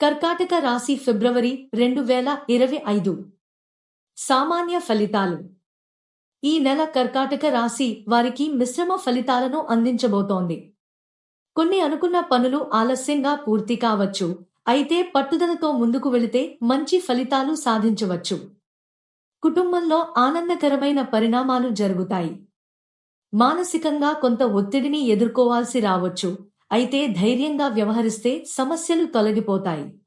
కర్కాటక రాశి ఫిబ్రవరి రెండు వేల ఇరవై ఐదు. సామాన్య ఫలితాలు. ఈ నెల కర్కాటక రాశి వారికి మిశ్రమ ఫలితాలను అందించబోతోంది. కొన్ని అనుకున్న పనులు ఆలస్యంగా పూర్తి కావచ్చు అయితే పట్టుదలతో ముందుకు వెళితే మంచి ఫలితాలు సాధించవచ్చు. కుటుంబంలో ఆనందకరమైన పరిణామాలు జరుగుతాయి. మానసికంగా కొంత ఒత్తిడిని ఎదుర్కోవాల్సి రావచ్చు అయితే ధైర్యంగా వ్యవహరిస్తే సమస్యలు తొలగిపోతాయి.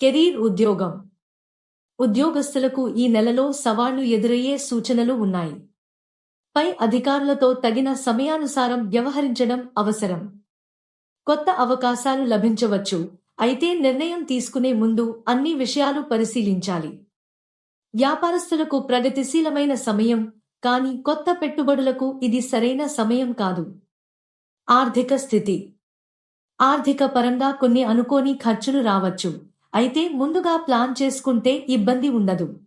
కెరీర్ ఉద్యోగం. ఉద్యోగస్తులకు ఈ నెలలో సవాళ్ళు ఎదురయ్యే సూచనలు ఉన్నాయి. పై అధికారులతో తగిన సమయానుసారం వ్యవహరించడం అవసరం. కొత్త అవకాశాలు లభించవచ్చు అయితే నిర్ణయం తీసుకునే ముందు అన్ని విషయాలు పరిశీలించాలి. వ్యాపారస్తులకు ప్రగతిశీలమైన సమయం కానీ కొత్త పెట్టుబడులకు ఇది సరైన సమయం కాదు. ఆర్థిక స్థితి. ఆర్థిక పరంగా కొన్ని అనుకోని ఖర్చులు రావచ్చు. అయితే ముందుగా ప్లాన్ చేసుకుంటే ఇబ్బంది ఉండదు.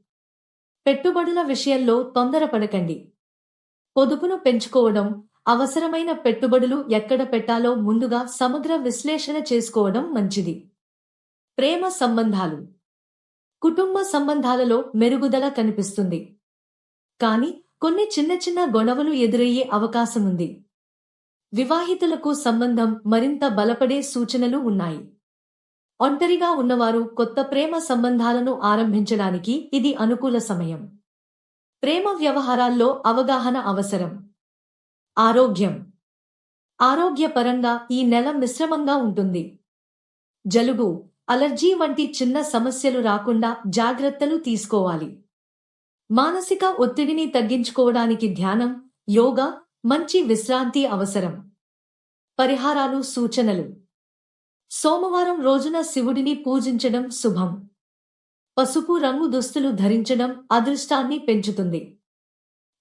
పెట్టుబడుల విషయంలో తొందరపడకండి. పొదుపును పెంచుకోవడం అవసరమైన పెట్టుబడులు ఎక్కడ పెట్టాలో ముందుగా సమగ్ర విశ్లేషణ చేసుకోవడం మంచిది. ప్రేమ సంబంధాలు. కుటుంబ సంబంధాలలో మెరుగుదల కనిపిస్తుంది. కానీ కొన్ని చిన్న చిన్న గొడవలు ఎదురయ్యే అవకాశముంది. వివాహితులకు సంబంధం మరింత బలపడే సూచనలు ఉన్నాయి. ఒంటరిగా ఉన్నవారు కొత్త ప్రేమ సంబంధాలను ఆరంభించడానికి ఇది అనుకూల సమయం. ప్రేమ వ్యవహారాల్లో అవగాహన అవసరం. ఆరోగ్యం. ఆరోగ్యపరంగా ఈ నెల మిశ్రమంగా ఉంటుంది. జలుబు అలర్జీ వంటి చిన్న సమస్యలు రాకుండా జాగ్రత్తలు తీసుకోవాలి. మానసిక ఒత్తిడిని తగ్గించుకోవడానికి ధ్యానం యోగా మంచి విశ్రాంతి అవసరం. పరిహారాలు సూచనలు. సోమవారం రోజున శివుడిని పూజించడం శుభం. పసుపు రంగు దుస్తులు ధరించడం అదృష్టాన్ని పెంచుతుంది.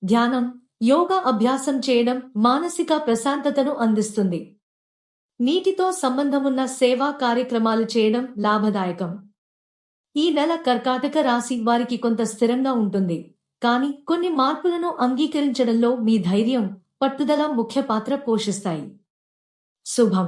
ధ్యానం యోగా అభ్యాసం చేయడం మానసిక ప్రశాంతతను అందిస్తుంది. నీటితో సంబంధమున్న సేవా కార్యక్రమాలు చేయడం లాభదాయకం. ఈ నెల కర్కాటక రాశి వారికి కొంత స్థిరంగా ఉంటుంది. కానీ కొన్ని మార్పులను అంగీకరించడంలో మీ ధైర్యం పట్టుదల ముఖ్య పాత్ర పోషిస్తాయి శుభం